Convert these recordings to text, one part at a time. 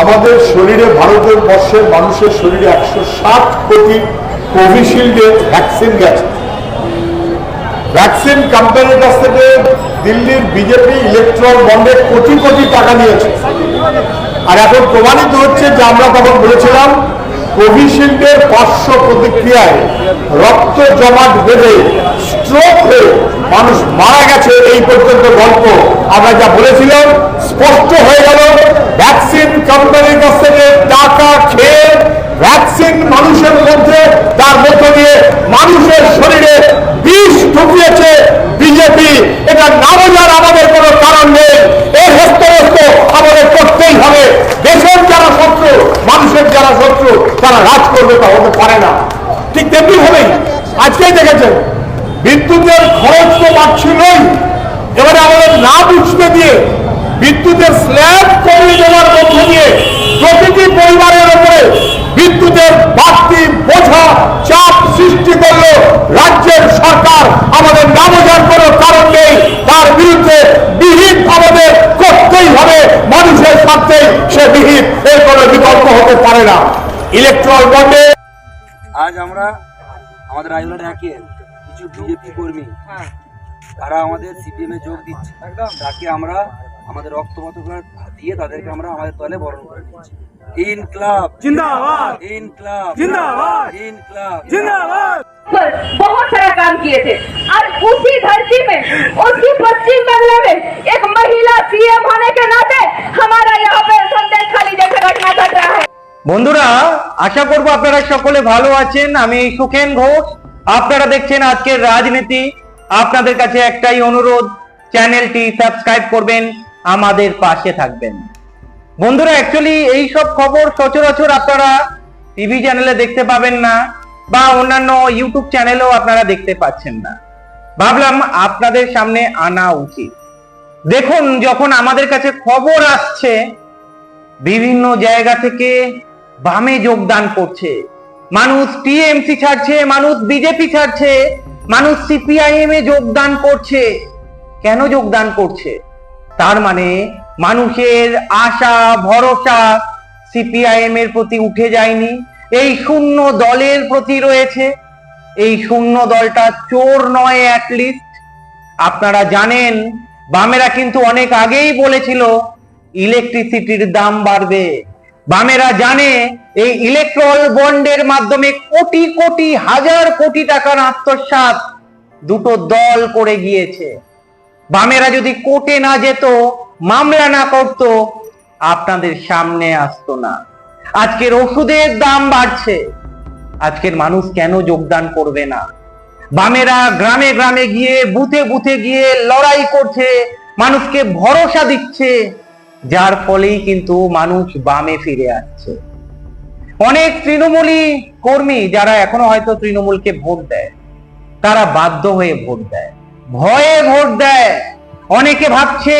আমাদের শরীরে, ভারতের বর্ষের মানুষের শরীরে একশো সাত কোটি কোভিশিল্ডের ভ্যাকসিন গেছে। ভ্যাকসিন কোম্পানির কাছ থেকে দিল্লির বিজেপি ইলেকট্রন বন্ডে কোটি কোটি টাকা নিয়েছে। আর এখন প্রমাণিত হচ্ছে যে আমরা তখন বলেছিলাম কোভিশিল্ডের পার্শ্ব প্রতিক্রিয়ায় রক্ত জমাট বেঁধে স্ট্রোক হয়ে মানুষ মারা গেছে। এই পর্যন্ত গল্প আমরা যা বলেছিলাম, স্পষ্ট হয়ে গেল ভ্যাকসিন কোম্পানির কাছ থেকে টাকা খেয়ে ভ্যাকসিন মানুষের মধ্যে, তার মধ্য দিয়ে মানুষের শরীরে বিষ ঢুকিয়েছে বিজেপি। এটা না বোঝার আমাদের কোনো কারণ নেই এর হস্তবস্ত আমাদের করতেই হবে দেশের যারা শত্রু মানুষের যারা শত্রু তারা রাজ করবে তা হতে পারে না। ঠিক তেমনি হবেই আজকেই দেখেছেন, বিদ্যুতের খরচ তো বাড়ছিলই। এবারে আমাদের না বুঝতে দিয়ে বিদ্যুতের স্ল্যাব কমিয়ে দেওয়ার মধ্য দিয়ে প্রতিটি পরিবারের উপরে বিদ্যুতের বাড়তি বোঝা চাপ সৃষ্টি করল রাজ্যের সরকার। আমাদের না বোঝার কোনো কারণ নেই, তার বিরুদ্ধে বিহিত আমাদের করতেই হবে। মানুষের স্বার্থে সে বিহিত, এর কোনো বিকল্প হতে পারে না। ইলেকট্রল বন্ডে আজ আমরা আমাদের রায়গঞ্জ ডাকে কিছু বিজেপি কর্মী তারা আমাদের সিপিএম এ যোগ দিচ্ছে তাকে আমরা আমাদের রক্তপাত দিয়ে তাদেরকে আমরা আমাদের দলে বরণ করে নিচ্ছি ইনকলাব जिंदाबाद ইনকলাব जिंदाबाद ইনকলাব जिंदाबाद पर बहुत सारा काम किए थे और उसी धरती में उसी पश्चिम बंगला में एक महिला सीएम होने के नाते हमारा यहाँ पे संदेश खाली जैसा घटना घट रहा है বন্ধুরা, আশা করব আপনারা সকলে ভালো আছেন। আমি সুখেন ঘোষ। আপনারা দেখছেন আজকের রাজনীতি। আপনাদের কাছে একটাই অনুরোধ, চ্যানেলটি সাবস্ক্রাইব করবেন, আমাদের পাশে থাকবেন। বন্ধুরা অ্যাকচুয়ালি এই সব খবর সচরাচর আপনারা টিভি চ্যানেলে দেখতে পাবেন না, বা অন্যান্য ইউটিউব চ্যানেলেও আপনারা দেখতে পাচ্ছেন না। ভাবলাম আপনাদের সামনে আনা উচিত। দেখুন, যখন আমাদের কাছে খবর আসছে, বিভিন্ন জায়গা থেকে বামে যোগদান করছে। মানুষ টিএমসি ছাড়ছে, মানুষ বিজেপি ছাড়ছে, মানুষ সিপিআইএম এ যোগদান করছে। কেন যোগদান করছে? তার মানে মানুষের আশা, ভরসা সিপিআইএম এর প্রতি উঠে যায়নি। এই শূন্য দলের প্রতি রয়েছে। এই শূন্য দলটা চোর নয় অ্যাটলিস্ট আপনারা জানেন, বামেরা কিন্তু অনেক আগেই বলেছিল ইলেকট্রিসিটির দাম বাড়বে। বামেরা জানে এই ইলেকট্রল বন্ডের মাধ্যমে কোটি কোটি, হাজার কোটি টাকার আত্মসাৎ দুটো দল করে গিয়েছে। বামেরা যদি কোর্টে না যেত, মামলা না করত, আপনাদের সামনে আসতো না। আজকের ওষুধের দাম বাড়ছে। আজকের মানুষ কেন যোগদান করবে না? বামেরা গ্রামে গ্রামে গিয়ে, বুথে বুথে গিয়ে লড়াই করছে, মানুষকে ভরসা দিচ্ছে। যার ফলেই কিন্তু মানুষ বামে ফিরে আসছে। অনেক তৃণমূলী কর্মী যারা এখনও হয়তো তৃণমূলকে ভোট দেয়, তারা বাধ্য হয়ে ভোট দেয়। ভয়ে ভোট দেয়। অনেকে ভাবছে,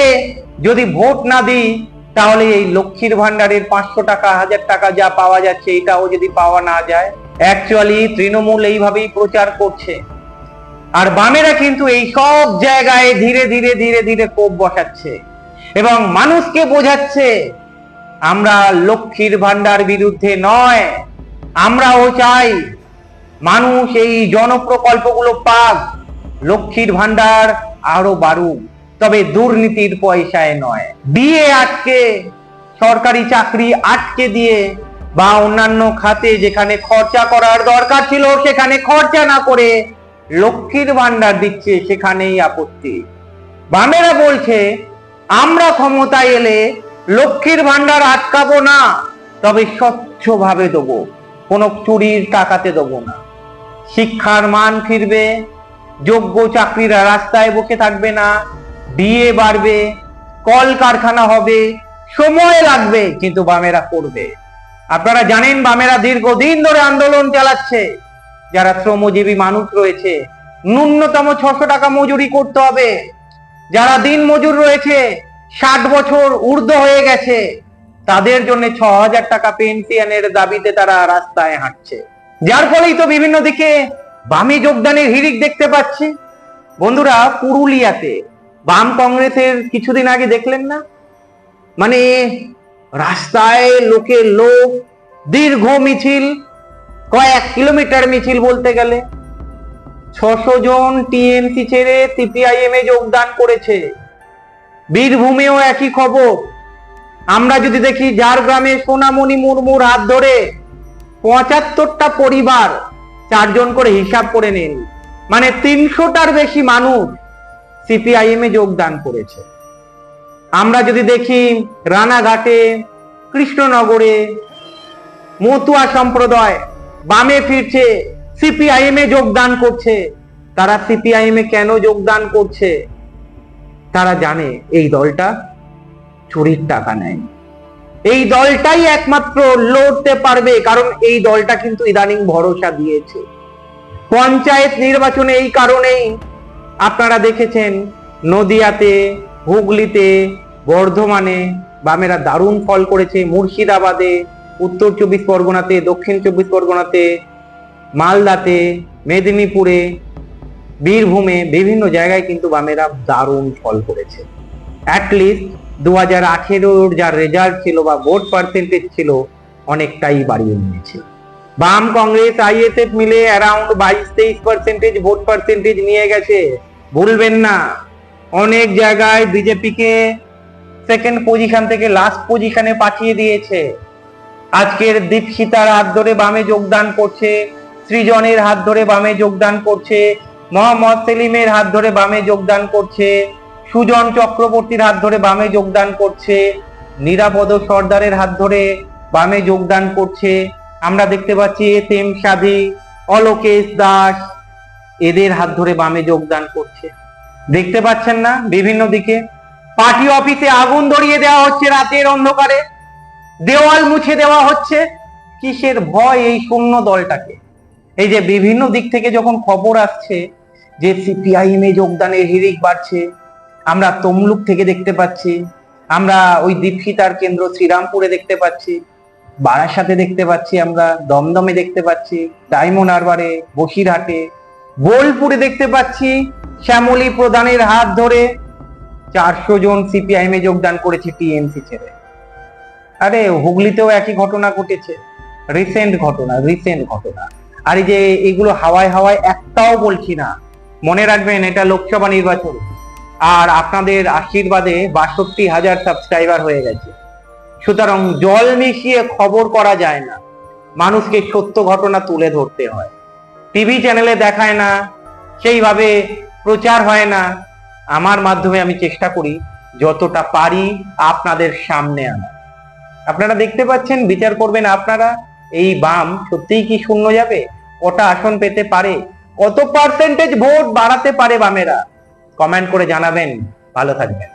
যদি ভোট না দিই, তাহলে এই লক্ষ্মীর ভান্ডারের পাঁচশো টাকা, হাজার টাকা যা পাওয়া যাচ্ছে, এটাও যদি পাওয়া না যায় অ্যাকচুয়ালি তৃণমূল এইভাবেই প্রচার করছে। আর বামেরা কিন্তু এই সব জায়গায় ধীরে ধীরে ধীরে ধীরে কোপ বসাচ্ছে। এবং মানুষকে বোঝাচ্ছে, আমরা লক্ষ্মীর ভান্ডার বিরুদ্ধে নয়। আমরাও চাই মানুষ এই জনপ্রকল্পগুলো পাক, লক্ষ্মীর ভান্ডার আরও বাড়ুক। তবে দুর্নীতির পয়সায় নয়। বিয়ে আটকে, সরকারি চাকরি আটকে দিয়ে বা অন্যান্য খাতে যেখানে খরচা করার দরকার ছিল, সেখানে খরচা না করে লক্ষ্মীর ভান্ডার দিচ্ছে, সেখানেই আপত্তি। বামেরা বলছে আমরা ক্ষমতায় এলে লক্ষ্মীর ভান্ডার আটকাবো না, তবে স্বচ্ছভাবে দেবো। কোনো চুরির টাকাতে দেবো না। শিক্ষার মান ফিরবে, যোগ্য চাকরিরা রাস্তায় বকে থাকবে না, বিয়ে বাড়বে কল কারখানা হবে, সময় লাগবে, কিন্তু বামেরা করবে। আপনারা জানেন বামেরা দীর্ঘদিন ধরে আন্দোলন চালাচ্ছে। যারা শ্রমজীবী মানুষ রয়েছে, ন্যূনতম ছশো টাকা মজুরি করতে হবে। যারা দিন মজুর রয়েছে, ষাট বছর ঊর্ধ্ব হয়ে গেছে, তাদের জন্য ছ হাজার টাকা পেনশনের দাবিতে তারা রাস্তায় হাঁটছে। যার ফলেই তো বিভিন্ন দিকে বামে যোগদানের হিড়িক দেখতে পাচ্ছি। বন্ধুরা, পুরুলিয়াতে বাম কংগ্রেসের কিছুদিন আগে দেখলেন না? মানে রাস্তায় লোকের লোক দীর্ঘ মিছিল, কয়েক কিলোমিটার মিছিল বলতে গেলে। ছশো জন টিএমসি ছেড়ে সিপিআইএম এ যোগদান করেছে। বীরভূমেও একই খবর। আমরা যদি দেখি যার গ্রামে সোনামণি মুর্মুর হাত ধরে পঁচাত্তরটা পরিবার চারজন করে হিসাব করে নিন। মানে তিনশোটার বেশি মানুষ সিপিআইএম এ যোগদান করেছে। আমরা যদি দেখি রানাঘাটে, কৃষ্ণনগরে, মতুয়া সম্প্রদায় বামে ফিরছে সিপিআইএম এ যোগদান করছে। তারা সিপিআইএম এ কেন যোগদান করছে? তারা জানে এই দলটা চুরির টাকা নেয়। এই দলটাই একমাত্র লড়তে পারবে, কারণ এই দলটা কিন্তু ইদানিং ভরসা দিয়েছে। পঞ্চায়েত নির্বাচনে এই কারণেই আপনারা দেখেছেন নদিয়াতে, হুগলিতে, বর্ধমানে বামেরা দারুণ ফল করেছে, মুর্শিদাবাদে, উত্তর চব্বিশ পরগনাতে, দক্ষিণ চব্বিশ পরগনাতে মালদাতে, মেদিনীপুরে, বীরভূমে বিভিন্ন জায়গায় কিন্তু বামেরা দারুণ ফল করেছে। অ্যাটলিস্ট দু হাজার আঠেরোর যা রেজাল্ট ছিল বা ভোট পার্সেন্টেজ ছিল অনেকটাই বাড়িয়ে নিয়েছে। বাম কংগ্রেস আইএসএফ মিলে অ্যারাউন্ড বাইশ তেইশ পার্সেন্টেজ ভোট পার্সেন্টেজ নিয়ে গেছে। ভুলবেন না। অনেক জায়গায় বিজেপিকে সেকেন্ড পজিশন থেকে লাস্ট পজিশনে পাঠিয়ে দিয়েছে। আজকের দীপশিতার হাত ধরে বামে যোগদান করছে সৃজনের হাত ধরে বামে যোগদান করছে, মোহাম্মদ সেলিমের হাত ধরে বামে যোগদান করছে, সুজন চক্রবর্তীর হাত ধরে বামে যোগদান করছে, নিরাপদ সর্দারের হাত ধরে বামে যোগদান করছে। আমরা দেখতে পাচ্ছি এতেম সাধি, অলোকেশ দাস, এদের হাত ধরে বামে যোগদান করছে। দেখতে পাচ্ছেন না বিভিন্ন দিকে। পার্টি অফিসে আগুন ধরিয়ে দেওয়া হচ্ছে রাতের অন্ধকারে। দেওয়াল মুছে দেওয়া হচ্ছে। কিসের ভয় এই শূন্য দলটাকে? এই যে বিভিন্ন দিক থেকে যখন খবর আসছে যে সিপিআইএম এ যোগদানের হিরিক বাড়ছে, আমরা তমলুক থেকে দেখতে পাচ্ছি, আমরা ওই দীপশিতার কেন্দ্র শ্রীরামপুরে দেখতে পাচ্ছি, বারাসাতে দেখতে পাচ্ছি আমরা, দমদমে দেখতে পাচ্ছি, ডায়মন্ড হারবারে, বসিরহাটে, বোলপুরে দেখতে পাচ্ছি, শ্যামলী প্রধানের হাত ধরে চারশো জন সিপিআইএম এ যোগদান করেছে টিএমসি ছেড়ে। আরে হুগলিতেও একই ঘটনা ঘটেছে। রিসেন্ট ঘটনা রিসেন্ট ঘটনা। আর এই যে এগুলো হাওয়ায় হাওয়ায় একটাও বলছি না। মনে রাখবেন, এটা লোকসভা নির্বাচন। আর আপনাদের আশীর্বাদে বাষট্টি হাজার সাবস্ক্রাইবার হয়ে গেছে। সুতরাং জল মিশিয়ে খবর করা যায় না। মানুষকে সত্য ঘটনা তুলে ধরতে হয়। টিভি চ্যানেলে দেখায় না, সেইভাবে প্রচার হয় না। আমার মাধ্যমে আমি চেষ্টা করি যতটা পারি আপনাদের সামনে আনা আপনারা দেখতে পাচ্ছেন, বিচার করবেন আপনারা। এই বাম সত্যিই কি শূন্য যাবে? কটা আসন পেতে পারে? কত পার্সেন্টেজ ভোট বাড়াতে পারে বামেরা? কমেন্ট করে জানাবেন। ভালো থাকবেন।